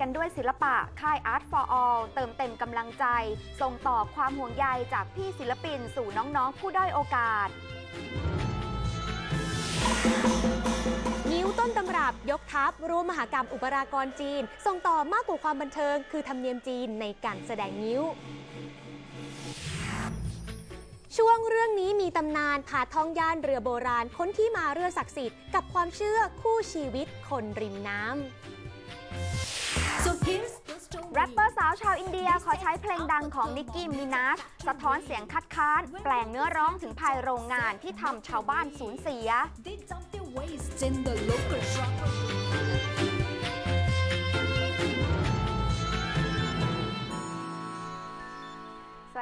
กันด้วยศิลปะ ค่าย Art for All เติมเต็มกำลังใจ ส่งต่อความห่วงใยจากพี่ศิลปินสู่น้อง ๆ ผู้ด้อยโอกาส นิ้วต้นตำรับยกทัพร่วมมหากรรมอุปรากรจีน ส่งต่อมากกว่าความบันเทิง คือธรรมเนียมจีนในการแสดงนิ้วช่วงเรื่องนี้มีตำนานผาท้องย่านเรือโบราณพ้นที่มาเรือศักดิ์สิทธิ์กับความเชื่อคู่ชีวิตคนริมน้ำ แรปเปอร์สาวชาวอินเดียขอใช้เพลงดังของนิกกี้มินาสสะท้อนเสียงคัดค้าน แปลงเนื้อร้องถึงภายโรงงานที่ทำชาวบ้านสูญเสีย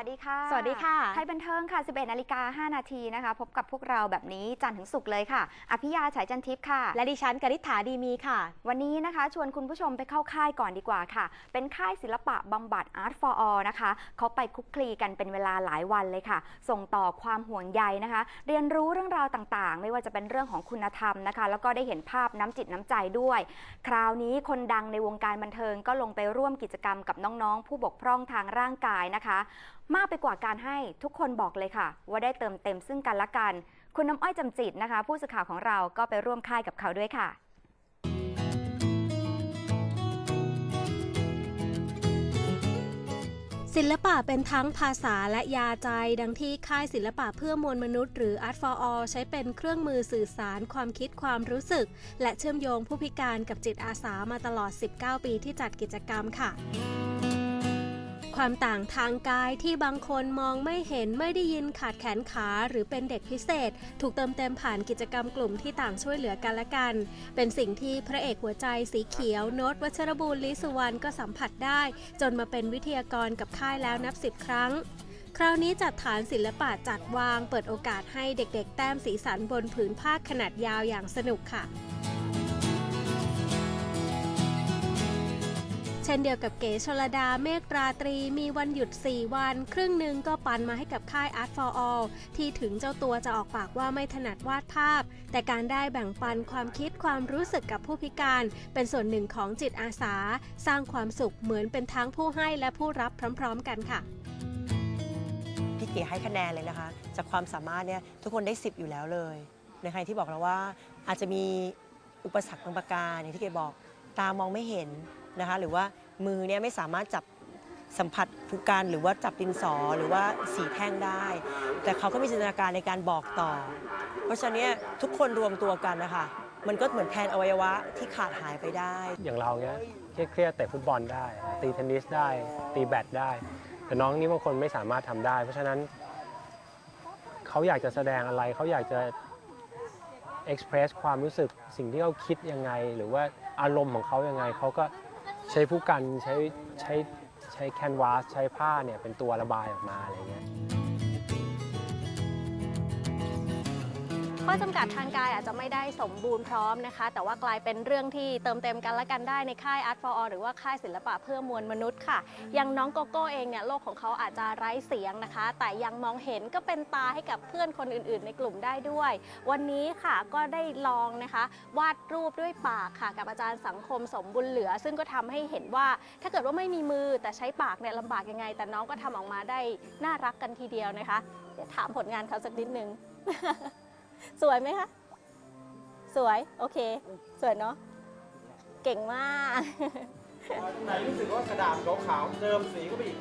วัสดีค่ะ สวัสดีค่ะ ไทยบันเทิงค่ะ 11นาฬิกา5นาทีนะคะ พบกับพวกเราแบบนี้จันทร์ถึงศุกร์เลยค่ะ อภิยาฉายจันทิพย์ค่ะ และดิฉันกริษฐาดีมีค่ะ วันนี้นะคะ ชวนคุณผู้ชมไปเข้าค่ายก่อนดีกว่าค่ะ เป็นค่ายศิลปะบำบัด Art for All นะคะ เขาไปคลุกคลีกันเป็นเวลาหลายวันเลยค่ะ ส่งต่อความห่วงใยนะคะ เรียนรู้เรื่องราวต่างๆ ไม่ว่าจะเป็นเรื่องของคุณธรรมนะคะ แล้วก็ได้เห็นภาพน้ำจิตน้ำใจด้วย คราวนี้คนดังในวงการบันเทิงก็ลงไปร่วมกิจกรรมกับน้องๆ ผู้บกพร่องทางร่างกายนะคะมากไปกว่าการให้ทุกคนบอกเลยค่ะ ว่าได้เติมเต็มซึ่งกันและกัน คุณน้ำอ้อยจำจิตนะคะ ผู้สื่อข่าวของเราก็ไปร่วมค่ายกับเขาด้วยค่ะศิลปะเป็นทั้งภาษาและยาใจ ดังที่ค่ายศิลปะเพื่อมวลมนุษย์ หรือ Art for All ใช้เป็นเครื่องมือสื่อสารความคิดความรู้สึก และเชื่อมโยงผู้พิการกับจิตอาสามาตลอด 19 ปีที่จัดกิจกรรมค่ะ ความต่างทางกายที่บางคนมองไม่เห็นไม่ได้ยินขาดแขนขาหรือเป็นเด็กพิเศษ ถูกเติมเต็มผ่านกิจกรรมกลุ่มที่ต่างช่วยเหลือกันและกัน เป็นสิ่งที่พระเอกหัวใจสีเขียวโน้ตวัชรบูรลิสุวรรณก็สัมผัสได้ จนมาเป็นวิทยากรกับค่ายแล้วนับสิบครั้งคราวนี้จัดฐานศิลปะจัดวางเปิดโอกาสให้เด็กๆ แต้มสีสันบนผืนผ้าขนาดยาวอย่างสนุกค่ะ ช่นเดียวกับเก๋ชลดาเมฆราตรีมีวันหยุด 4 วัน ครึ่งหนึ่งก็ปันมาให้กับค่าย Art for All ที่ถึงเจ้าตัวจะออกปากว่าไม่ถนัดวาดภาพ แต่การได้แบ่งปันความคิดความรู้สึกกับผู้พิการ เป็นส่วนหนึ่งของจิตอาสา สร้างความสุขเหมือนเป็นทั้งผู้ให้และผู้รับพร้อม ๆ กันค่ะพี่เก๋ให้คะแนนเลยนะคะ จากความสามารถเนี่ยทุกคนได้ 10 อยู่แล้วเลยในใครที่บอกเราว่าอาจจะมีอุปสรรคบางประการอย่างที่เก๋บอกตามองไม่เห็นนะคะหรือว่า มือเนี่ยไม่สามารถจับสัมผัสผู้การหรือว่าจับดินสอหรือว่าสีแท่งได้ แต่เขาก็มีจินตนาการในการบอกต่อ เพราะฉะนั้นเนี่ยทุกคนรวมตัวกันนะคะมันก็เหมือนแทนอวัยวะที่ขาดหายไปได้ อย่างเราเนี้ยเครียดๆเตะฟุตบอลได้ ตีเทนนิสได้ ตีแบดได้ แต่น้องนี่บางคนไม่สามารถทำได้ เพราะฉะนั้นเขาอยากจะแสดงอะไรเขาอยากจะเอ็กเพรสความรู้สึกสิ่งที่เขาคิดยังไง หรือว่าอารมณ์ของเขายังไงเขาก็ ใช้ผู้กันใช้ใช้ใช้แคนวาสใช้ผ้าเนี่ยเป็นตัวระบายออกมาอะไรเงี้ย ข้อจำกัดทางกายอาจจะไม่ได้สมบูรณ์พร้อมนะคะ แต่ว่ากลายเป็นเรื่องที่เติมเต็มกันและกันได้ในค่าย Art for All หรือว่าค่ายศิลปะเพื่อมวลมนุษย์ค่ะ อย่างน้องโกโก้เองเนี่ยโลกของเขาอาจจะไร้เสียงนะคะ แต่ยังมองเห็นก็เป็นตาให้กับเพื่อนคนอื่น ๆ ในกลุ่มได้ด้วย วันนี้ค่ะก็ได้ลองนะคะ วาดรูปด้วยปากค่ะ กับอาจารย์สังคมสมบุญเหลือ ซึ่งก็ทำให้เห็นว่าถ้าเกิดว่าไม่มีมือแต่ใช้ปากเนี่ยลำบากยังไง แต่น้องก็ทำออกมาได้น่ารักกันทีเดียวนะคะ เดี๋ยวถามผลงานเขาสักนิดนึง สวยไหมคะ สวย โอเค สวยเนาะ เก่งมาก ไหนรู้สึกว่ากระดาษขาวๆเติมสีเข้าไปอีก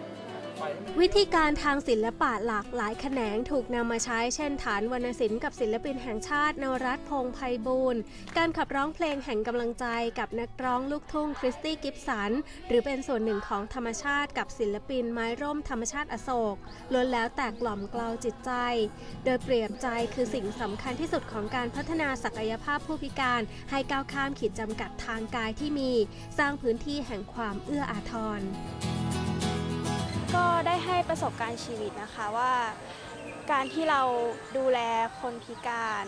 วิธีการทางศิลปะหลากหลายแขนงถูกนำมาใช้เช่นฐานวรรณศิลป์กับศิลปินแห่งชาตินวรัตพงษ์ไพบูลย์การขับร้องเพลงแห่งกำลังใจกับนักร้องลูกทุ่งคริสตี้กิฟสัน หรือเป็นส่วนหนึ่งของธรรมชาติกับศิลปินไม้ร่มธรรมชาติอโศกล้วนแล้วแต่กล่อมกลาจิตใจ โดยเปรียบใจคือสิ่งสำคัญที่สุดของการพัฒนาศักยภาพผู้พิการให้ก้าวข้ามขีดจำกัดทางกายที่มี สร้างพื้นที่แห่งความเอื้ออาทร ก็ได้ให้ประสบการณ์ชีวิตนะคะว่าการที่เราดูแลคนพิการ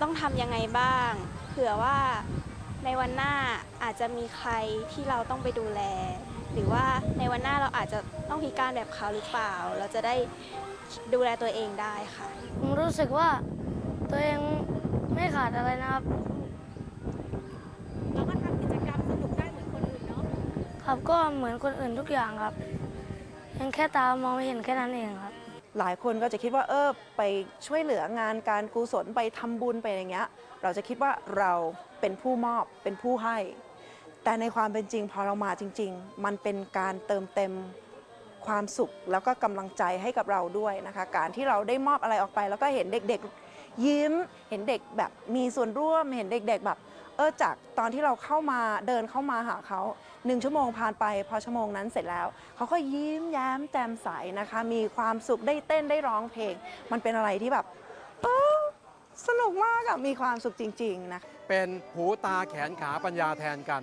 ต้องทำยังไงบ้าง เผื่อว่าในวันหน้าอาจจะมีใครที่เราต้องไปดูแล หรือว่าในวันหน้าเราอาจจะต้องพิการแบบเขาหรือเปล่า เราจะได้ดูแลตัวเองได้ค่ะผมรู้สึกว่าตัวเองไม่ขาดอะไรนะครับแล้วก็ทำกิจกรรมสนุกได้เหมือนคนอื่นเนาะครับก็เหมือนคนอื่นทุกอย่างครับเพี ยังแค่ตามองไม่เห็นแค่นั้นเองครับ หลายคนก็จะคิดว่าเออไปช่วยเหลืองานการกุศลไปทำบุญไปอย่างเงี้ย เราจะคิดว่าเราเป็นผู้มอบเป็นผู้ให้ แต่ในความเป็นจริงพอเรามาจริง ๆ มันเป็นการเติมเต็มความสุขแล้วก็กำลังใจให้กับเราด้วยนะคะ การที่เราได้มอบอะไรออกไป แล้วก็เห็นเด็กๆยิ้ม เห็นเด็กแบบมีส่วนร่วม เห็นเด็ก ๆ แบบ เออจากตอนที่เราเข้ามาเดินเข้ามาหาเขา หนึ่งชั่วโมงผ่านไป พอชั่วโมงนั้นเสร็จแล้ว เขาก็ยิ้มแย้มแจ่มใสนะคะ มีความสุขได้เต้นได้ร้องเพลง มันเป็นอะไรที่แบบเออสนุกมากอะมีความสุขจริงๆนะคะเป็นหูตาแขนขาปัญญาแทนกัน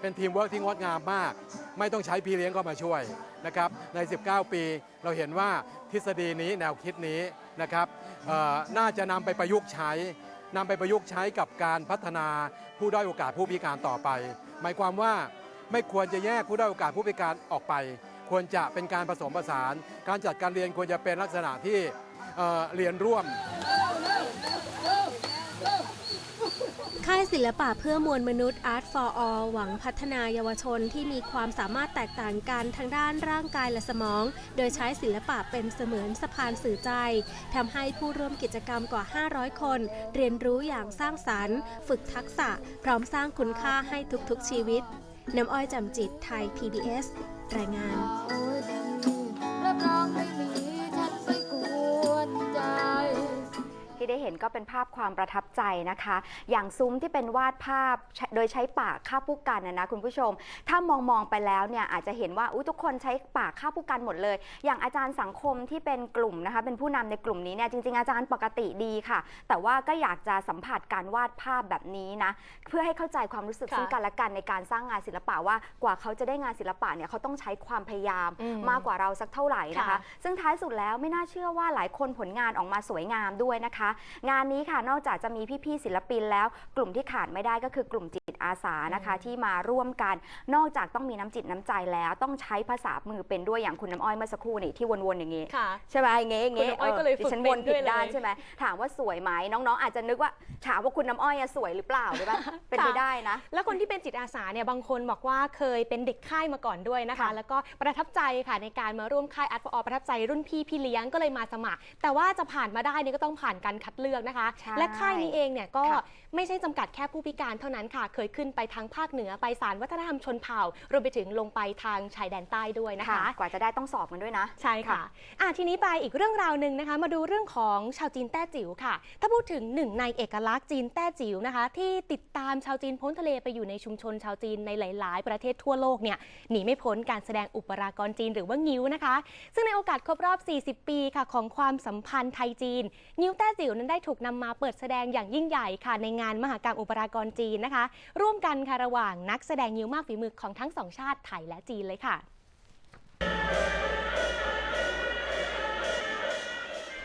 เป็นทีมเวิร์กที่งดงามมาก ไม่ต้องใช้พี่เลี้ยงก็มาช่วยนะครับใน 19 ปีเราเห็นว่าทฤษฎีนี้แนวคิดนี้นะครับน่าจะนำไปประยุกต์ใช้นำไปประยุกต์ใช้กับการพัฒนาผู้ด้อยโอกาสผู้พิการต่อไป หมายความว่า ไม่ควรจะแยกผู้ด้อยโอกาสผู้พิการออกไป ควรจะเป็นการผสมผสาน การจัดการเรียนควรจะเป็นลักษณะที่เอ่อเรียนร่วม ค่ายศิลปะเพื่อมวลมนุษย์ Art for All หวังพัฒนายาวชนที่มีความสามารถแตกต่างกันทางด้านร่างกายและสมอง โดยใช้ศิลปะเป็นเสมือนสะพานสื่อใจทำให้ผู้ร่วมกิจกรรมกว่า 500 คน เรียนรู้อย่างสร้างสรรค์ ฝึกทักษะ พร้อมสร้างคุณค่าให้ทุกๆชีวิต น้ำอ้อยจำจิตไทย PBS รายงาน ก็เป็นภาพความประทับใจนะคะ อย่างซุ้มที่เป็นวาดภาพใช้โดยใช้ปากคาบผู้กันนะนะคุณผู้ชม ถ้ามองมองๆไปแล้วเนี่ยอาจจะเห็นว่าอุยทุกคนใช้ปากคาบผู้กันหมดเลย อย่างอาจารย์สังคมที่เป็นกลุ่มนะคะ เป็นผู้นำในกลุ่มนี้เนี่ยจริง ๆ อาจารย์ปกติดีค่ะ แต่ว่าก็อยากจะสัมผัสการวาดภาพแบบนี้นะเพื่อให้เข้าใจความรู้สึกค่ะซึ่งกันและกันในการสร้างงานศิลปะว่ากว่าเขาจะได้งานศิลปะเนี่ยเขาต้องใช้ความพยายามอืมมากกว่าเราสักเท่าไหร่นะคะค่ะซึ่งท้ายสุดแล้วไม่น่าเชื่อว่าหลายคนผลงานออกมาสวยงามด้วยนะคะงานนี้ค่ะนอกจากจะมีพี่ๆศิลปินแล้ว กลุ่มที่ขาดไม่ได้ก็คือกลุ่มจิตอาสานะคะ ที่มาร่วมกัน นอกจากต้องมีน้ำจิตน้ำใจแล้ว ต้องใช้ภาษามือเป็นด้วยอย่างคุณน้ำอ้อยเมื่อสักครู่นี่ที่วนๆอย่างนี้ค่ะใช่ไหมเงี้ยคุณเงี้น้ำอ้อยก็เลยดิฝึกฉันเป็วนนผิด้ดวยเลยด้านใช่ไหมถามว่าสวยไหมน้องๆ อาจจะนึกว่าถามว่าคุณน้ำอ้อยอะสวยหรือเปล่าได้ปะเป็นไปได้นะ แล้วคนที่เป็นจิตอาสาเนี่ยบางคนบอกว่าเคยเป็นเด็กค่ายมาก่อนด้วยนะคะค่ะแล้วก็ประทับใจค่ะในการมาร่วมค่ายอาร์ตฟอประทับใจรุ่นพี่พี่เลี้ยงก็เลยมาสมัคร แต่ว่าจะผ่านมาได้นี่ก็ต้องผ่านการคัดเลือกนะคะใช่และค่ายนี้เองเนี่ยก็ค่ะไม่ใช่จำกัดแค่ผู้พิการเท่านั้นค่ะ เคยขึ้นไปทางภาคเหนือไปสารวัฒนธรรมชนเผ่ารวมไปถึงลงไปทางชายแดนใต้ด้วยนะคะ กว่าจะได้ต้องสอบกันด้วยนะ ใช่ค่ะอะทีนี้ไปอีกเรื่องราวหนึ่งนะคะ มาดูเรื่องของชาวจีนแต้จิ๋วค่ะ ถ้าพูดถึงหนึ่งในเอกลักษณ์จีนแต้จิ๋วนะคะ ที่ติดตามชาวจีนพ้นทะเลไปอยู่ในชุมชนชาวจีนในหลาย ๆ ประเทศทั่วโลกเนี่ยหนีไม่พ้นการแสดงอุปรากรจีนหรือว่างิ้วนะคะ ซึ่งในโอกาสครบรอบ 40 ปีค่ะของความสัมพันธ์ไทยจีน งิ้วแต้จิ๋วนั้นได้ถูกนำมาเปิดแสดงอย่างยิ่งใหญ่ค่ะ ในงานมหกรรมอุปรากรจีนนะคะ ร่วมกันค่ะระหว่างนักแสดงงิ้วมากฝีมือของทั้งสองชาติไทยและจีนเลยค่ะ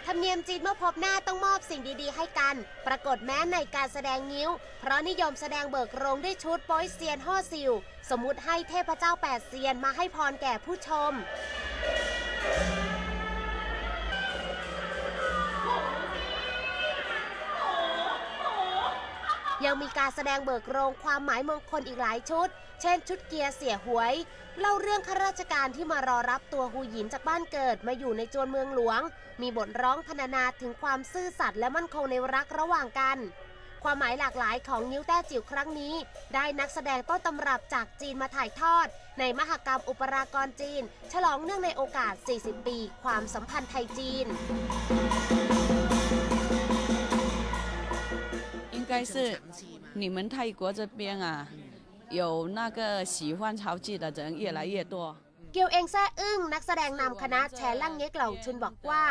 ธรรมเนียมจีนเมื่อพบหน้าต้องมอบสิ่งดีๆ ให้กัน ปรากฏแม้ในการแสดงงิ้ว เพราะนิยมแสดงเบิกโรงด้วยชุดโป้ยเซียนห่อซิว สมมุติให้เทพเจ้าแปดเซียนมาให้พรแก่ผู้ชม ยังมีการแสดงเบิกโรงความหมายมงคลอีกหลายชุด เช่นชุดเกียร์เสียหวย เล่าเรื่องข้าราชการที่มารอรับตัวฮูหยินจากบ้านเกิดมาอยู่ในจวนเมืองหลวง มีบทร้องพรรณนาถึงความซื่อสัตย์และมั่นคงในรักระหว่างกัน ความหมายหลากหลายของนิ้วแต้จิ๋วครั้งนี้ ได้นักแสดงต้นตำรับจากจีนมาถ่ายทอด ในมหกรรมอุปรากรจีน ฉลองเนื่องในโอกาส 40 ปี ความสัมพันธ์ไทยจีน 该是你们泰国这边啊，有那个喜欢潮剧的人越来越多。 เกียวเองแซ่อึ้งนักแสดงนำคณะแชร์ลั่งเง็กเหล่าชุนบอกว่า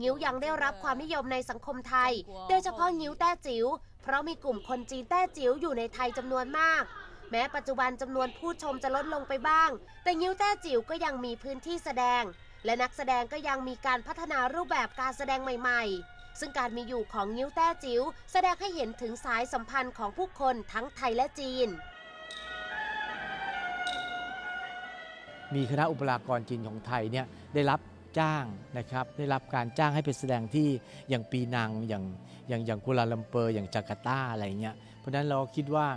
งิ้วยังได้รับความนิยมในสังคมไทย โดยเฉพาะงิ้วแต้จิ๋ว เพราะมีกลุ่มคนจีนแต้จิ๋วอยู่ในไทยจำนวนมาก แม้ปัจจุบันจำนวนผู้ชมจะลดลงไปบ้าง แต่งิ้วแต้จิ๋วก็ยังมีพื้นที่แสดง และนักแสดงก็ยังมีการพัฒนารูปแบบการแสดงใหม่ๆ ซึ่งการมีอยู่ของงิ้วแต้จิ๋วแสดงให้เห็นถึงสายสัมพันธ์ของผู้คนทั้งไทยและจีน มีคณะอุปรากรจีนของไทยเนี่ยได้รับจ้างนะครับได้รับการจ้างให้ไปแสดงที่อย่างปีนังอย่างอย่างอย่างกัวลาลัมเปอร์อย่างจาการ์ตาอะไรเงี้ยเพราะฉะนั้นเราคิดว่า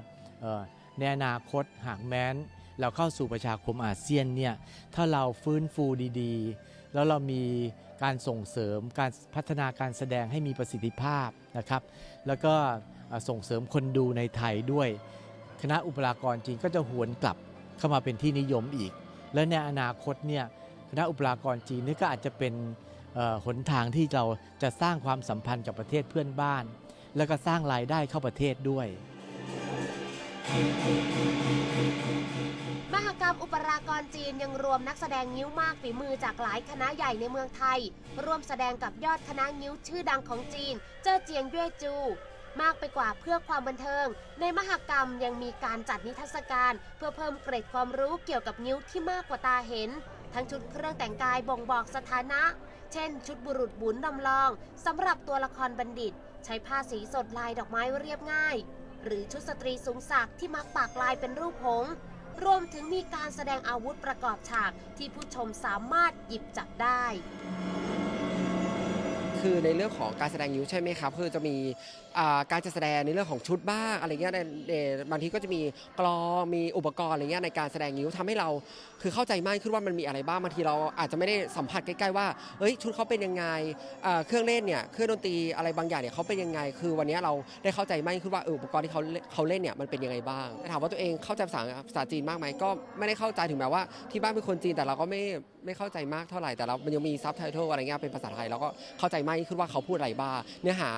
ในอนาคตหากแม้น เราเข้าสู่ประชาคมอาเซียนเนี่ยถ้าเราฟื้นฟูดีๆ แล้วเรามี การส่งเสริมการพัฒนาการแสดงให้มีประสิทธิภาพนะครับ แล้วก็ส่งเสริมคนดูในไทยด้วย คณะอุปรากรจีนก็จะหวนกลับเข้ามาเป็นที่นิยมอีก และในอนาคตเนี่ยคณะอุปรากรจีนนี่ก็อาจจะเป็นหนทางที่เราจะสร้างความสัมพันธ์กับประเทศเพื่อนบ้าน แล้วก็สร้างรายได้เข้าประเทศด้วยมหกรร มอุปรากรจีนยังรวมนักแสดงงิ้วมากฝีมือจากหลายคณะใหญ่ในเมืองไทย ร่วมแสดงกับยอดคณะงิ้วชื่อดังของจีน เจ้อเจียงเย่จู มากไปกว่าเพื่อความบันเทิง ในมหกรรมยังมีการจัดนิทรรศการ เพื่อเพิ่มเกรดความรู้เกี่ยวกับงิ้วที่มากกว่าตาเห็น ทั้งชุดเครื่องแต่งกายบ่งบอกสถานะ เช่น ชุดบุรุษบุญดำลองสำหรับตัวละครบัณฑิต ใช้ผ้าสีสดลายดอกไม้เรียบง่าย หรือชุดสตรีสูงศักดิ์ที่มักปากลายเป็นรูปหงส์ รวมถึงมีการแสดงอาวุธประกอบฉากที่ผู้ชมสามารถหยิบจับได้ คือในเรื่องของการแสดงนิ้วใช่ไหมครับ คือจะมีการจะแสดงในเรื่องของชุดบ้างอะไรเงี้ยในในบางทีก็จะมีกลองมีอุปกรณ์อะไรเงี้ยในการแสดงนิ้วทำให้เราคือเข้าใจมากขึ้นว่ามันมีอะไรบ้างบางทีเราอาจจะไม่ได้สัมผัสใกล้ๆว่าเอ้ยชุดเขาเป็นยังไงเครื่องเล่นเนี่ยเครื่องดนตรีอะไรบางอย่างเนี่ยเขาเป็นยังไง คือวันนี้เราได้เข้าใจมากขึ้นว่าอ,อุปกรณ์ที่เขาเล่นเขาเล่นเนี่ยมันเป็นยังไงบ้างถามว่าตัวเองเข้าใจภาษาภาษาจีนมากไหมก็ไม่ได้เข้าใจถึงแม้ว่าที่บ้านเป็นคนจีนแต่เราก็ไม่ไม่เข้าใจมากเท่าไหร่แต่เรามันยังมีซับไตเติลอะไรเงี้ยเป็นภาษาไทยเราก็เข้าใจมากขึ้นว่าเขาพูดอะไรบ้างเนื้อหา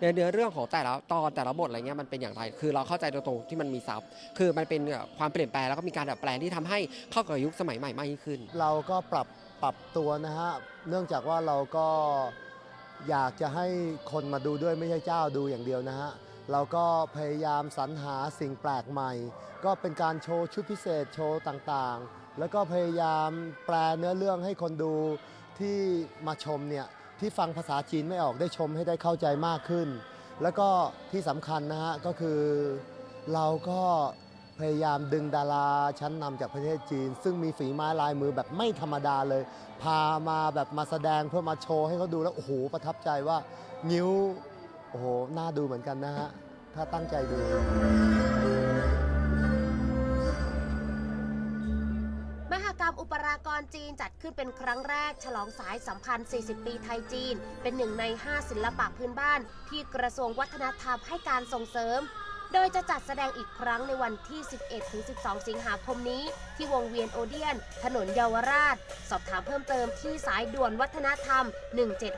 ในเนื้อเรื่องของแต่ละตอนแต่ละบทอะไรเงี้ยมันเป็นอย่างไร คือเราเข้าใจตรงๆที่มันมีซับคือมันเป็นความเปลี่ยนแปลงแล้วก็มีการดัดแปลงที่ทำให้เข้ากับยุคสมัยใหม่มากยิ่งขึ้น เราก็ปรับปรับตัวนะฮะเนื่องจากว่าเราก็อยากจะให้คนมาดูด้วยไม่ใช่เจ้าดูอย่างเดียวนะฮะเราก็พยายามสรรหาสิ่งแปลกใหม่ ก็เป็นการโชว์ชุดพิเศษโชว์ต่างๆ แล้วก็พยายามแปลเนื้อเรื่องให้คนดูที่มาชมเนี่ยที่ฟังภาษาจีนไม่ออกได้ชมให้ได้เข้าใจมากขึ้น แล้วก็ที่สำคัญนะฮะก็คือเราก็พยายามดึงดาราชั้นนำจากประเทศจีน ซึ่งมีฝีไม้ลายมือแบบไม่ธรรมดาเลย พามาแบบมาแสดงเพื่อมาโชว์ให้เขาดูแล้ว โอ้โห ประทับใจว่านิ้ว โอ้โห น่าดูเหมือนกันนะฮะ ถ้าตั้งใจดู ปรากรจีนจัดขึ้นเป็นครั้งแรก ฉลองสายสัมพันธ์ 40 ปีไทยจีน เป็นหนึ่งใน 5 ศิลปะพื้นบ้าน ที่กระทรวงวัฒนธรรมให้การส่งเสริม โดยจะจัดแสดงอีกครั้งในวันที่ 11-12 สิงหาคมนี้ ที่วงเวียนโอเดียน ถนนเยาวราช สอบถามเพิ่มเติมที่สายด่วนวัฒนธรรม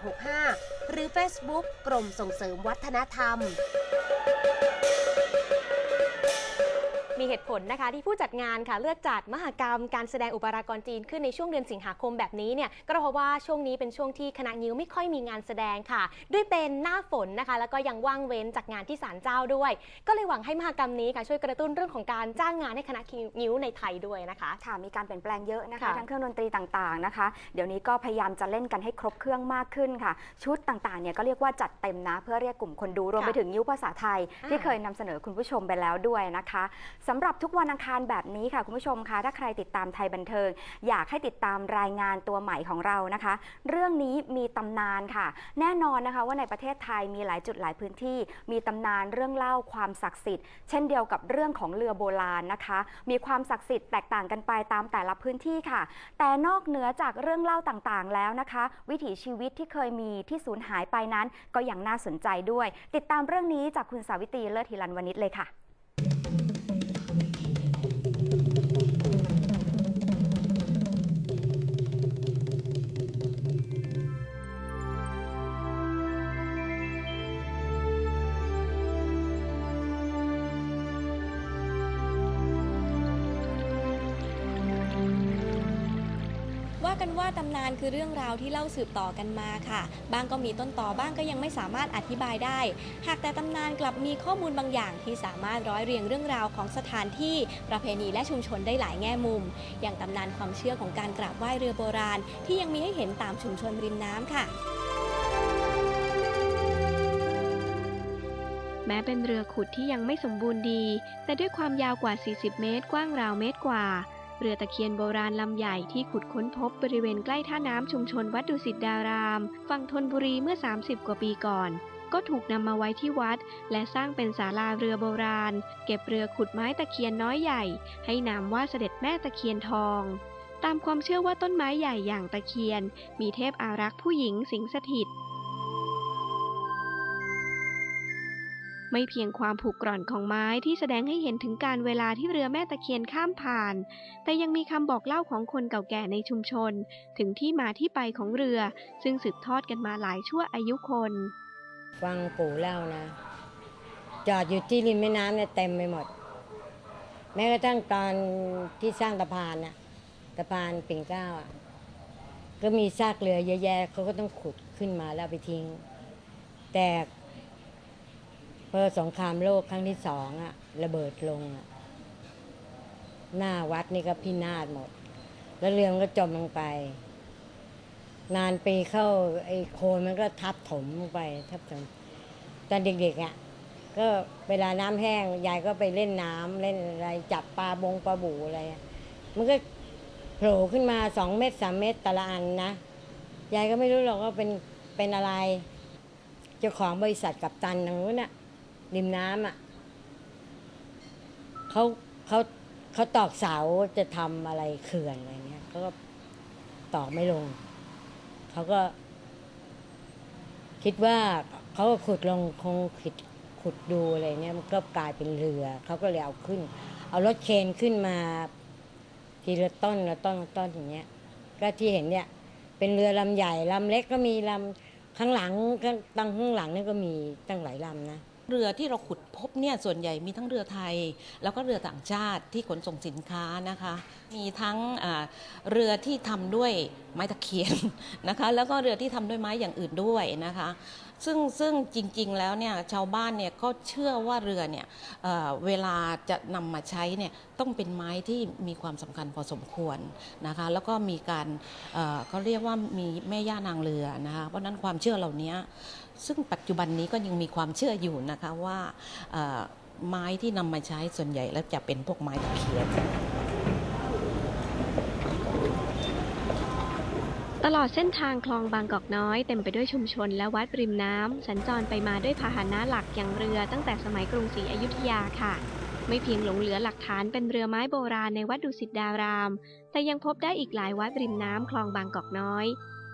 1765 หรือ Facebook กรมส่งเสริมวัฒนธรรม มีเหตุผลนะคะที่ผู้จัดงานค่ะเลือกจัดมหกรรมการแสดงอุปรากรจีนขึ้นในช่วงเดือนสิงหาคมแบบนี้เนี่ยก็เพราะว่าช่วงนี้เป็นช่วงที่คณะงิ้วไม่ค่อยมีงานแสดงค่ะ ด้วยเป็นหน้าฝนนะคะ แล้วก็ยังว่างเว้นจากงานที่ศาลเจ้าด้วย ก็เลยหวังให้มหกรรมนี้ค่ะช่วยกระตุ้นเรื่องของการจ้างงานให้คณะงิ้วในไทยด้วยนะคะค่ะมีการเปลี่ยนแปลงเยอะนะคะค่ะทั้งเครื่องดนตรีต่างๆนะคะ เดี๋ยวนี้ก็พยายามจะเล่นกันให้ครบเครื่องมากขึ้นค่ะ ชุดต่างๆเนี่ยก็เรียกว่าจัดเต็มนะเพื่อเรียกกลุ่มคนดูรวมไปถึงยิ้วภาษาไทยอ่าที่เคยนำเสนอคุณผู้ชมไปแล้วด้วยนะคะสำหรับทุกวันอังคารแบบนี้ค่ะคุณผู้ชมคะถ้าใครติดตามไทยบันเทิง อยากให้ติดตามรายงานตัวใหม่ของเรานะคะ เรื่องนี้มีตำนานค่ะ แน่นอนนะคะว่าในประเทศไทยมีหลายจุดหลายพื้นที่ มีตำนานเรื่องเล่าความศักดิ์สิทธิ์ เช่นเดียวกับเรื่องของเรือโบราณนะคะ มีความศักดิ์สิทธิ์แตกต่างกันไปตามแต่ละพื้นที่ค่ะ แต่นอกเหนือจากเรื่องเล่าต่างๆ แล้วนะคะ วิถีชีวิตที่เคยมีที่สูญหายไปนั้น ก็ยังน่าสนใจด้วย ติดตามเรื่องนี้จากคุณสาวิตรีเลิศฮิรันวณิชเลยค่ะำนานคือเรื่องราวที่เล่าสืบต่อกันมาค่ะ บางก็มีต้นต่อบ้างก็ยังไม่สามารถอธิบายได้ หากแต่ตำนานกลับมีข้อมูลบางอย่างที่สามารถร้อยเรียงเรื่องราวของสถานที่ประเพณีและชุมชนได้หลายแง่มุม อย่างตำนานความเชื่อของการกราบไหว้เรือโบราณ ที่ยังมีให้เห็นตามชุมชนริมน้ำค่ะแม้เป็นเรือขุดที่ยังไม่สมบูรณ์ดี แต่ด้วยความยาวกว่า 40 เมตร กว้างราวเมตรกว่า เรือตะเคียนโบราณลำใหญ่ที่ขุดค้นพบบริเวณใกล้ท่าน้ำชุมชนวัดดุสิตดาราม ฝั่งธนบุรีเมื่อ 30 กว่าปีก่อน ก็ถูกนำมาไว้ที่วัด และสร้างเป็นศาลาเรือโบราณ เก็บเรือขุดไม้ตะเคียนน้อยใหญ่ ให้นามว่าเสด็จแม่ตะเคียนทองตามความเชื่อว่าต้นไม้ใหญ่อย่างตะเคียน มีเทพอารักษ์ผู้หญิงสิงสถิต ไม่เพียงความผุกกร่อนของไม้ที่แสดงให้เห็นถึงการเวลาที่เรือแม่ตะเคียนข้ามผ่าน แต่ยังมีคำบอกเล่าของคนเก่าแก่ในชุมชน ถึงที่มาที่ไปของเรือ ซึ่งสืบทอดกันมาหลายชั่วอายุคน ฟังปู่เล่านะ จอดอยู่ที่ริมแม่น้ำเนี่ยเต็มไปหมด แม้กระทั่งตอนที่สร้างสะพานน่ะสะพานปิ่นเกล้าอะก็มีซากเรือเยอะแยะเขาก็ต้องขุดขึ้นมาแล้วไปทิ้ง แต่ พอสงครามโลกครั้งที่สองอะระเบิดลงอะหน้าวัดนี่ก็พินาศหมด แล้วเรือมันก็จมลงไป นานปีเข้าไอ้โคลนมันก็ทับถมลงไปทับถมตอนเด็กๆอะก็เวลาน้ำแห้งยายก็ไปเล่นน้ำเล่นอะไรจับปลาบงปลาบูอะไร มันก็โผล่ขึ้นมาสองเม็ดสามเม็ดแต่ละอันนะยายก็ไม่รู้หรอกว่าเป็นเป็นอะไร เจ้าของบริษัทกับตันทางนู้นน่ะ ริมน้ำอะเขาเขาเขาตอกเสาจะทำอะไรเขื่อนอะไรเงี้ยเขาก็ตอกไม่ลง เขาก็ คิดว่าเขาก็ขุดลงคงขุดขุดดูอะไรเนี่ยมันก็กลายเป็นเรือ เขาก็เลยเอาขึ้น เอารถเคนขึ้นมา ทีละต้นละต้นละต้นอย่างเงี้ย ก็ที่เห็นเนี่ย เป็นเรือลำใหญ่ลำเล็กก็มีลำข้างหลังตั้งข้างหลังนี่ก็มีตั้งหลายลำนะ เรือที่เราขุดพบเนี่ยส่วนใหญ่มีทั้งเรือไทย แล้วก็เรือต่างชาติที่ขนส่งสินค้านะคะ มีทั้งเรือที่ทำด้วยไม้ตะเคียนนะคะ แล้วก็เรือที่ทำด้วยไม้อย่างอื่นด้วยนะคะ ซึ่งซึ่งจริงๆแล้วเนี่ยชาวบ้านเนี่ยก็เชื่อว่าเรือเนี่ยเเวลาจะนำมาใช้เนี่ยต้องเป็นไม้ที่มีความสำคัญพอสมควรนะคะแล้วก็มีการเเขาเรียกว่ามีแม่ย่านางเรือนะคะเพราะนั้นความเชื่อเหล่านี้ซึ่งปัจจุบันนี้ก็ยังมีความเชื่ออยู่นะคะว่าไม้ที่นำมาใช้ส่วนใหญ่แล้วจะเป็นพวกไม้ตะเคียน ตลอดเส้นทางคลองบางกอกน้อยเต็มไปด้วยชุมชนและวัดริมน้ำสัญจรไปมาด้วยพาหนะหลักอย่างเรือตั้งแต่สมัยกรุงศรีอยุธยาค่ะ ไม่เพียงหลงเหลือหลักฐานเป็นเรือไม้โบราณในวัดดุสิตดาราม แต่ยังพบได้อีกหลายวัดริมน้ำคลองบางกอกน้อย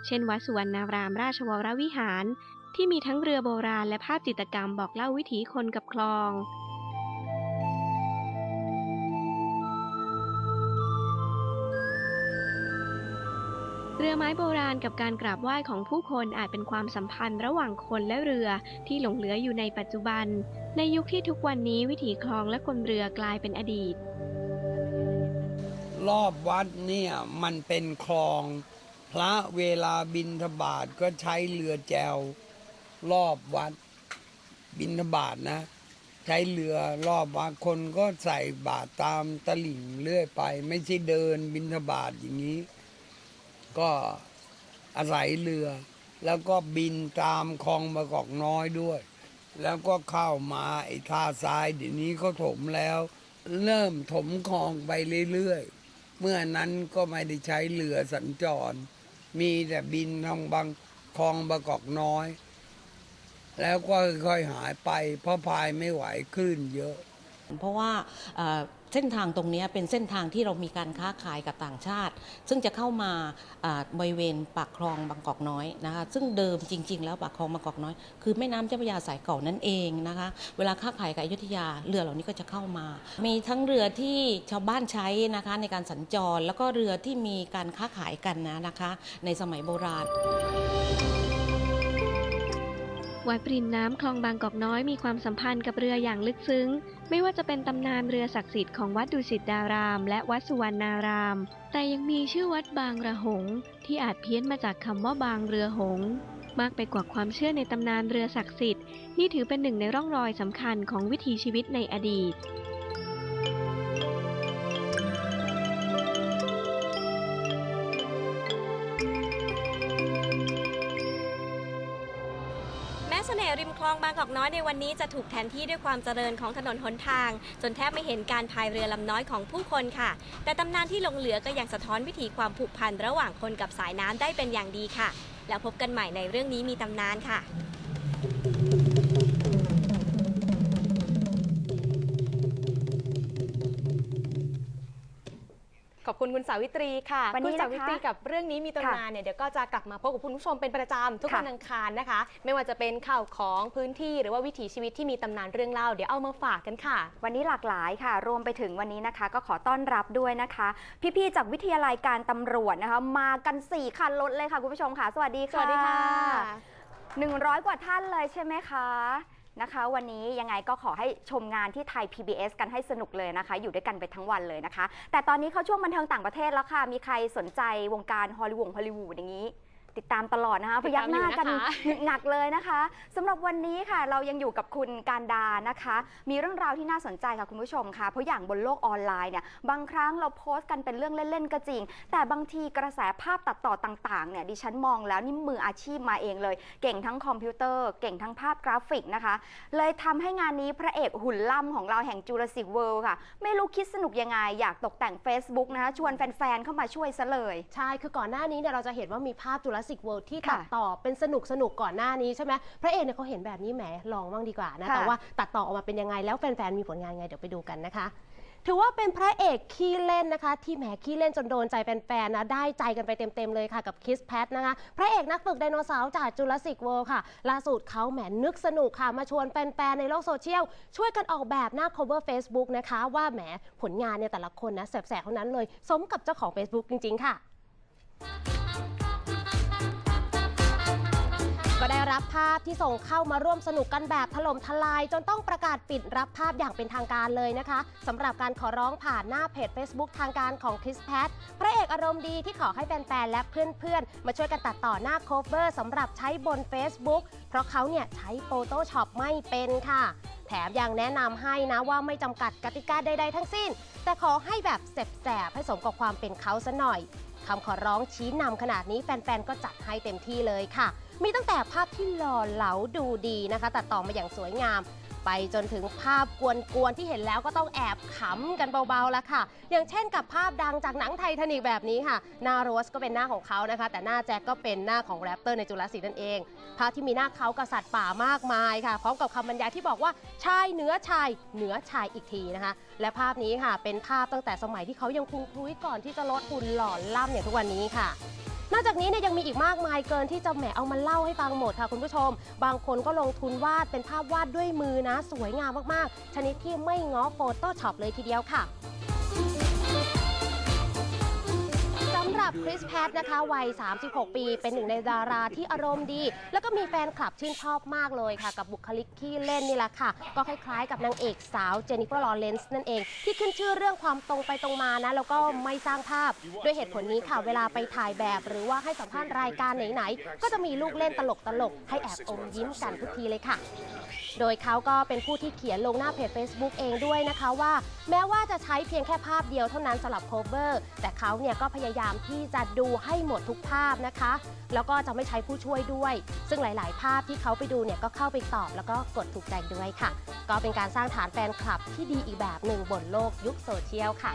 เช่นวัดสุวรรณารามราชวรวิหาร ที่มีทั้งเรือโบราณและภาพจิตรกรรมบอกเล่าวิถีคนกับคลอง เรือไม้โบราณกับการกราบไหว้ของผู้คนอาจเป็นความสัมพันธ์ระหว่างคนและเรือที่หลงเหลืออยู่ในปัจจุบัน ในยุคที่ทุกวันนี้วิถีคลองและคนเรือกลายเป็นอดีต รอบวัดเนี่ยมันเป็นคลอง พระเวลาบินทบาทก็ใช้เรือแจว รอบวัด บินทบาทนะ ใช้เรือรอบวัดคนก็ใส่บาตรตามตลิ่งเรื่อยไป ไม่ใช่เดินบินทบาทอย่างนี้ ก็อาศัยเรือ แล้วก็บินตามคลองมะกอกน้อยด้วย แล้วก็เข้ามาไอ้ท่าทรายเดี๋ยวนี้เขาถมแล้ว เริ่มถมคลองไปเรื่อยๆ เมื่อนั้นก็ไม่ได้ใช้เรือสัญจร มีแต่บินทางบางคลองบางกอกน้อย แล้วก็ค่อยๆหายไป เพราะพายไม่ไหวคลื่นเยอะ เพราะว่า เส้นทางตรงนี้เป็นเส้นทางที่เรามีการค้าขายกับต่างชาติ ซึ่งจะเข้ามาอ่าบริเวณปากคลองบางกอกน้อยนะคะซึ่งเดิมจริง ๆ แล้วปากคลองบางกอกน้อย คือแม่น้ำเจ้าพระยาสายเก่านั่นเองนะคะเวลาค้าขายกับอยุธยาเรือเหล่านี้ก็จะเข้ามา มีทั้งเรือที่ชาวบ้านใช้นะคะในการสัญจร แล้วก็เรือที่มีการค้าขายกันนะนะคะ ในสมัยโบราณ วัดปริมน้ำคลองบางกอกน้อยมีความสัมพันธ์กับเรืออย่างลึกซึ้ง ไม่ว่าจะเป็นตำนานเรือศักดิ์สิทธิ์ของวัดดุสิตดาราม และวัดสุวรรณาราม แต่ยังมีชื่อวัดบางระหง ที่อาจเพี้ยนมาจากคำว่าบางเรือหง มากไปกว่าความเชื่อในตำนานเรือศักดิ์สิทธิ์นี่ถือเป็นหนึ่งในร่องรอยสำคัญของวิถีชีวิตในอดีต เสน่ห์ริมคลองบางกอกน้อยในวันนี้จะถูกแทนที่ด้วยความเจริญของถนนหนทาง จนแทบไม่เห็นการพายเรือลำน้อยของผู้คนค่ะ แต่ตำนานที่หลงเหลือก็ยังสะท้อนวิถีความผูกพันระหว่างคนกับสายน้ำได้เป็นอย่างดีค่ะ แล้วพบกันใหม่ในเรื่องนี้มีตำนานค่ะ คุณคุณสาวิตรีค่ะวันนี้คุณสาวิตรีนะคะกับเรื่องนี้มีตำนานเนี่ยเดี๋ยวก็จะกลับมาพบกับคุณผู้ชมเป็นประจำทุกค่ะวันอังคารนะคะ ไม่ว่าจะเป็นข่าวของพื้นที่หรือว่าวิถีชีวิตที่มีตำนานเรื่องเล่าเดี๋ยวเอามาฝากกันค่ะ วันนี้หลากหลายค่ะ รวมไปถึงวันนี้นะคะ ก็ขอต้อนรับด้วยนะคะ พี่ๆจากวิทยาลัยการตำรวจนะคะ มากัน4คันรถเลยค่ะคุณผู้ชมค่ะ สวัสดีค่ะสวัสดีค่ะ100 กว่าท่านเลยใช่ไหมคะ นะคะ วันนี้ยังไงก็ขอให้ชมงานที่ไทย PBS กันให้สนุกเลยนะคะ อยู่ด้วยกันไปทั้งวันเลยนะคะ แต่ตอนนี้เขาช่วงบันเทิงต่างประเทศแล้วค่ะ มีใครสนใจวงการฮอลลีวูดฮอลลีวูดอย่างนี้ ติดตามตลอดนะคะพติดยัตากมหน้ากันอยู่นะคะหงึกหงักเลยนะคะสำหรับวันนี้ค่ะ เรายังอยู่กับคุณการดานะคะ มีเรื่องราวที่น่าสนใจค่ะคุณผู้ชมค่ะ เพราะอย่างบนโลกออนไลน์เนี่ยบางครั้งเราโพสต์กันเป็นเรื่องเล่นๆก็จริง แต่บางทีกระแสภาพตัดต่อต่างๆเนี่ยดิฉันมองแล้วนี่มืออาชีพมาเองเลย เก่งทั้งคอมพิวเตอร์ เก่งทั้งภาพกราฟิกนะคะ เลยทำให้งานนี้พระเอกหุ่นล่ำของเราแห่งจูราสสิกเวิลด์ค่ะ ไม่รู้คิดสนุกยังไงอยากตกแต่ง Facebook นะคะชวนแฟนๆเข้ามาช่วยซะเลย ใช่คือก่อนหน้านี้เนี่ยเราจะเห็นว่ามีภาพจูราสสิกเวิลด์ที่ค่ะตัดต่อเป็นสนุกสนุกๆก่อนหน้านี้ใช่ไหมพระเอกเนี่ยเขาเห็นแบบนี้แหมลองบ้างดีกว่านะค่ะแต่ว่าตัดต่อออกมาเป็นยังไงแล้วแฟนๆมีผลงานไงเดี๋ยวไปดูกันนะคะถือว่าเป็นพระเอกขี้เล่นนะคะ ที่แหมขี้เล่นจนโดนใจแฟนๆนะได้ใจกันไปเต็มๆเลยค่ะกับคิสแพทนะคะ พระเอกนักฝึกไดโนเสาร์จากจูราสสิกเวิลด์ค่ะ ล่าสุดเขาแหมนึกสนุกค่ะ มาชวนแฟนๆในโลกโซเชียล ช่วยกันออกแบบหน้า cover Facebook นะคะ ว่าแหมผลงานเนี่ยแต่ละคนนะแสบๆเท่านั้นเลย สมกับเจ้าของ Facebook จริงๆค่ะ รับภาพที่ส่งเข้ามาร่วมสนุกกันแบบถล่มทลาย จนต้องประกาศปิดรับภาพอย่างเป็นทางการเลยนะคะสำหรับการขอร้องผ่านหน้าเพจ Facebook ทางการของคริสแพทพระเอกอารมณ์ดีที่ขอให้แฟนๆและเพื่อนๆ มาช่วยกันตัดต่อหน้าโคเวอร์สำหรับใช้บน Facebook เพราะเขาเนี่ยใช้ Photoshop ไม่เป็นค่ะ แถมยังแนะนำให้นะว่าไม่จำกัดกติกาใดๆทั้งสิ้น แต่ขอให้แบบแสบๆให้สมกับความเป็นเขาซะหน่อยคำขอร้องชี้นำขนาดนี้แฟนๆก็จัดให้เต็มที่เลยค่ะ มีตั้งแต่ภาพที่หล่อเหลาดูดีนะคะ ตัดต่อมาอย่างสวยงาม ไปจนถึงภาพกวนๆที่เห็นแล้วก็ต้องแอบขำกันเบาๆแล้วค่ะ อย่างเช่นกับภาพดังจากหนังไททานิกแบบนี้ค่ะ หน้าโรสก็เป็นหน้าของเขานะคะ แต่หน้าแจ็คก็เป็นหน้าของแรปเตอร์ในจุลศิลป์นั่นเอง ภาพที่มีหน้าเขากับสัตว์ป่ามากมายค่ะ พร้อมกับคำบรรยายที่บอกว่าชายเหนือชายเหนือชายอีกทีนะคะ และภาพนี้ค่ะ เป็นภาพตั้งแต่สมัยที่เขายังพุงพลุยก่อนที่จะลดหุ่นหล่อล่ำอย่างทุกวันนี้ค่ะ นอกจากนี้เนี่ยยังมีอีกมากมายเกินที่จะแหมเอามาเล่าให้ฟังหมดค่ะคุณผู้ชม บางคนก็ลงทุนวาดเป็นภาพวาดด้วยมือนะ สวยงามมากๆ ชนิดที่ไม่ง้อโฟโต้ช็อปเลยทีเดียวค่ะ รับคริสแพทนะคะวัย 36 ปี เป็นหนึ่งในดาราที่อารมณ์ดี แล้วก็มีแฟนคลับชื่นชอบมากเลยค่ะ กับบุคลิกขี้เล่นนี่แหละค่ะ ก็คล้ายๆ กับนางเอกสาวเจนนิเฟอร์ลอเรนซ์นั่นเอง ที่ขึ้นชื่อเรื่องความตรงไปตรงมานะ แล้วก็ไม่สร้างภาพ ด้วยเหตุผลนี้ค่ะเวลาไปถ่ายแบบ หรือว่าให้สัมภาษณ์รายการไหนๆ ก็จะมีลูกเล่นตลกๆให้แอบอมยิ้มกันทุกทีเลยค่ะโดยเขาก็เป็นผู้ที่เขียนลงหน้าเพจ Facebook เองด้วยนะคะว่า แม้ว่าจะใช้เพียงแค่ภาพเดียวเท่านั้นสำหรับโคเวอร์ แต่เขาเนี่ยก็พยายามที่จะดูให้หมดทุกภาพนะคะ แล้วก็จะไม่ใช้ผู้ช่วยด้วย ซึ่งหลาย ๆ ภาพที่เขาไปดูเนี่ยก็เข้าไปตอบ แล้วก็กดถูกใจด้วยค่ะ ก็เป็นการสร้างฐานแฟนคลับที่ดีอีกแบบหนึ่งบนโลกยุคโซเชียลค่ะ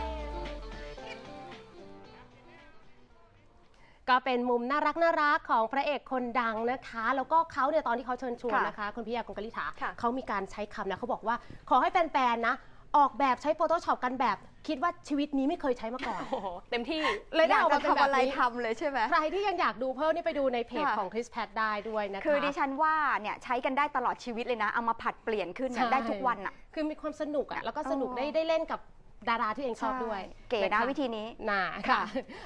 ก็เป็นมุมน่ารักน่ารักของพระเอกคนดังนะคะ แล้วก็เขาเนี่ยตอนที่เขาเชิญชวนค่ะนะคะ คุณพี่ยาคุณกลิษาค่ะเขามีการใช้คำนะเขาบอกว่าขอให้แฟนๆนะ ออกแบบใช้ Photoshop กันแบบ คิดว่าชีวิตนี้ไม่เคยใช้มาก่อน โอ้โหเต็มที่ เลยได้ออกมาเป็นแบบอะไรนี้ทำเลยใช่ไหม ใครที่ยังอยากดูเพิ่มนี่ไปดูในเพจค่ะ ของคริสแพทได้ด้วยนะคะ คือดิฉันว่าเนี่ยใช้กันได้ตลอดชีวิตเลยนะ เอามาผัดเปลี่ยนขึ้นเนี่ยใช่ ได้ทุกวันอะคือมีความสนุกอะแล้วก็สนุกอ๋อได้ได้เล่นกับ ดาราที่เองชอบด้วยเก๋นะควิธีนี้น่าค่ะค่ะ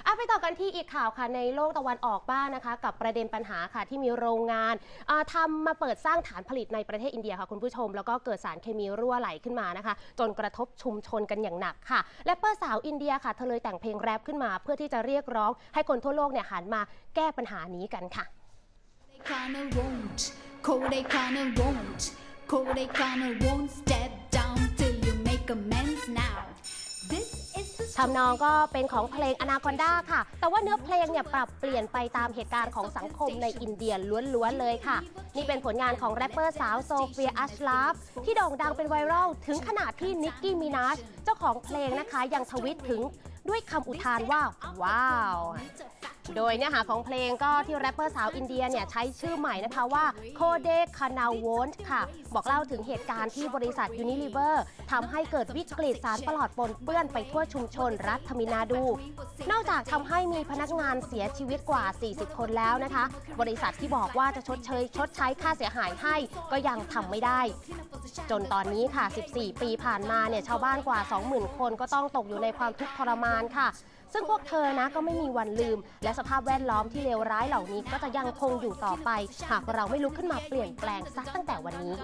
อะไปต่อกันที่อีกข่าวค่ะในโลกตะวันออกบ้างนะคะ กับประเด็นปัญหาค่ะที่มีโรงงานอ่าทำมาเปิดสร้างฐานผลิตในประเทศอินเดียค่ะคุณผู้ชม แล้วก็เกิดสารเคมีรั่วไหลขึ้นมานะคะ จนกระทบชุมชนกันอย่างหนักค่ะและเปอร์สาวอินเดียค่ะเธอเลยแต่งเพลงแรปขึ้นมา เพื่อที่จะเรียกร้อง ให้คนทั่วโลกเนี่ยหันมาแก้ปัญหานี้กันค่ะ kinda won't, Koday kinda won't, Koday kinda won't step down till you make amends now. ทำนองก็เป็นของเพลงอนาคอนดาค่ะ แต่ว่าเนื้อเพลงเนี่ยปรับเปลี่ยนไปตามเหตุการณ์ของสังคมในอินเดียล้วนๆเลยค่ะ นี่เป็นผลงานของแรปเปอร์สาวโซเฟียอัชลาฟที่โด่งดังเป็นไวรัลถึงขนาดที่นิกกี้มินาชเจ้าของเพลงนะคะยังทวิตถึงด้วยคำอุทานว่า ว้าว โดยเนื้อหาของเพลงก็ที่แรปเปอร์สาวอินเดียเนี่ยใช้ชื่อใหม่นะคะว่าโคเดคานา w ว n ค่ะ บอกเล่าถึงเหตุการณ์ที่บริษัท Unilever ทำให้เกิดวิกฤตสารปลอดปนเปื้อนไปทั่วชุมชนรัฐมินาดู นอกจากทำให้มีพนักงานเสียชีวิตกว่า 40 คนแล้วนะคะ บริษัทที่บอกว่าจะชดเชย ชดใช้ค่าเสียหายให้ก็ยังทำไม่ได้ จนตอนนี้ค่ะ 14 ปีผ่านมาเนี่ยชาวบ้านกว่า 20,000 คนก็ต้องตกอยู่ในความทุกข์ทรมานค่ะ ซึ่งพวกเธอนะก็ไม่มีวันลืม และสภาพแวดล้อมที่เลวร้ายเหล่านี้ก็จะยังคงอยู่ต่อไป หากเราไม่ลุกขึ้นมาเปลี่ยนแปลงซักตั้งแต่วันนี้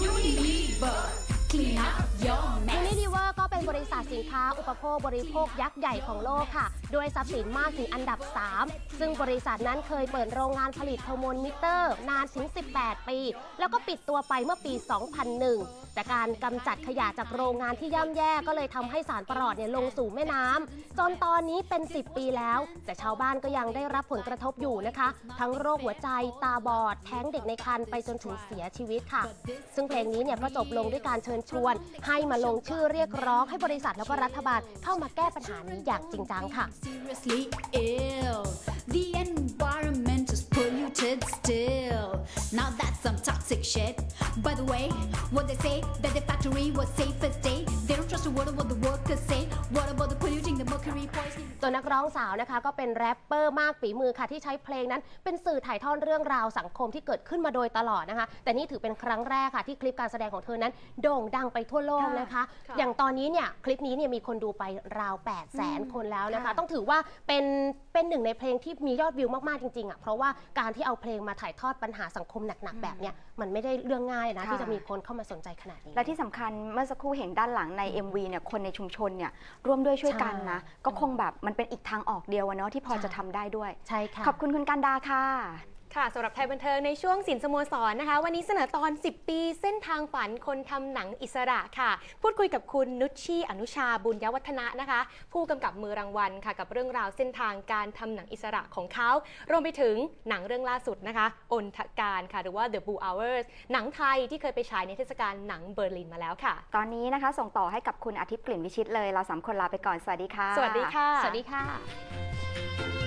Unilever clean up your ยู mess นิ l ี เวอร์ก็เป็นบริษัทสินค้าอุปโภคบริโภคยักษ์ใหญ่ของโลกค่ะ ด้วยทรัพย์สินมากถึงอันดับ 3 ซึ่งบริษัทนั้นเคยเปิดโรงงานผลิตเทอร์โมมิเตอร์ นานถึง 18 ปี แล้วก็ปิดตัวไปเมื่อปี 2001 แต่การกำจัดขยะจากโรงงานที่ย่ำแย่ก็เลยทำให้สารปลอดเนี่ยลงสู่แม่น้ำจนตอนนี้เป็น 10 ปีแล้ว แต่ชาวบ้านก็ยังได้รับผลกระทบอยู่นะคะ ทั้งโรคหัวใจตาบอด แท้งเด็กในครรภ์ไปจนถึงเสียชีวิตค่ะ ซึ่งเพลงนี้เนี่ยก็จบลงด้วยการเชิญชวน ให้มาลงชื่อเรียกร้องให้บริษัทแล้วก็รัฐบาลเข้ามาแก้ปัญหานี้อย่างจริงจังค่ะ seriously ill. The environment is polluted still. Now that's some toxic shit. By the way, what they say that the factory was safe as day. They don't trust a word of what the workers say. What about the polluting, the mercury poisoning? ตัวนักร้องสาวนะคะก็เป็นแรปเปอร์มากฝีมือค่ะที่ใช้เพลงนั้น เป็นสื่อถ่ายทอดเรื่องราวสังคมที่เกิดขึ้นมาโดยตลอดนะคะ แต่นี่ถือเป็นครั้งแรกค่ะที่คลิปการแสดงของเธอนั้น โด่งดังไปทั่วโลกนะคะ ค่ะอย่างตอนนี้เนี่ยคลิปนี้เนี่ยมีคนดูไปราว 8 0 0แสนคนแล้วนะคะ ค่ะ ต้องถือว่าเป็นเป็นหนึ่งในเพลงที่มียอดวิวมากๆจริงๆอะเพราะว่าการที่เอาเพลงมาถ่ายทอดปัญหาสังคมหนักๆแบบเนี้ยมันไม่ได้เรื่องง่ายนะค่ะที่จะมีคนเข้ามาสนใจขนาดนี้ และที่สำคัญเมื่อสักครู่เห็นด้านหลังใน MV เนี่ยคนในชุมชนเนี่ยร่วมด้วยช่วยกันนะก็คงแบบมันเป็นอีกทางออกเดียวอะเนาะที่พอจะทำได้ด้วยใช่ค่ะขอบคุณคุณกันดาค่ะ ค่ะสำหรับไทยบันเทิงในช่วงสินสโมสรนะคะ วันนี้เสนอตอน 10 ปีเส้นทางฝันคนทำหนังอิสระค่ะ พูดคุยกับคุณนุชชี อนุชาบุญยวัฒนะนะคะ ผู้กำกับมือรางวัลค่ะ กับเรื่องราวเส้นทางการทำหนังอิสระของเขา รวมไปถึงหนังเรื่องล่าสุดนะคะอนทการค่ะ หรือว่า The Blue Hours หนังไทยที่เคยไปฉายในเทศกาลหนังเบอร์ลินมาแล้วค่ะ ตอนนี้นะคะ ส่งต่อให้กับคุณอาทิตย์กลิ่นวิชิตเลยเราสามคนลาไปก่อนสวัสดีค่ะ สวัสดีค่ะ สวัสดีค่ะ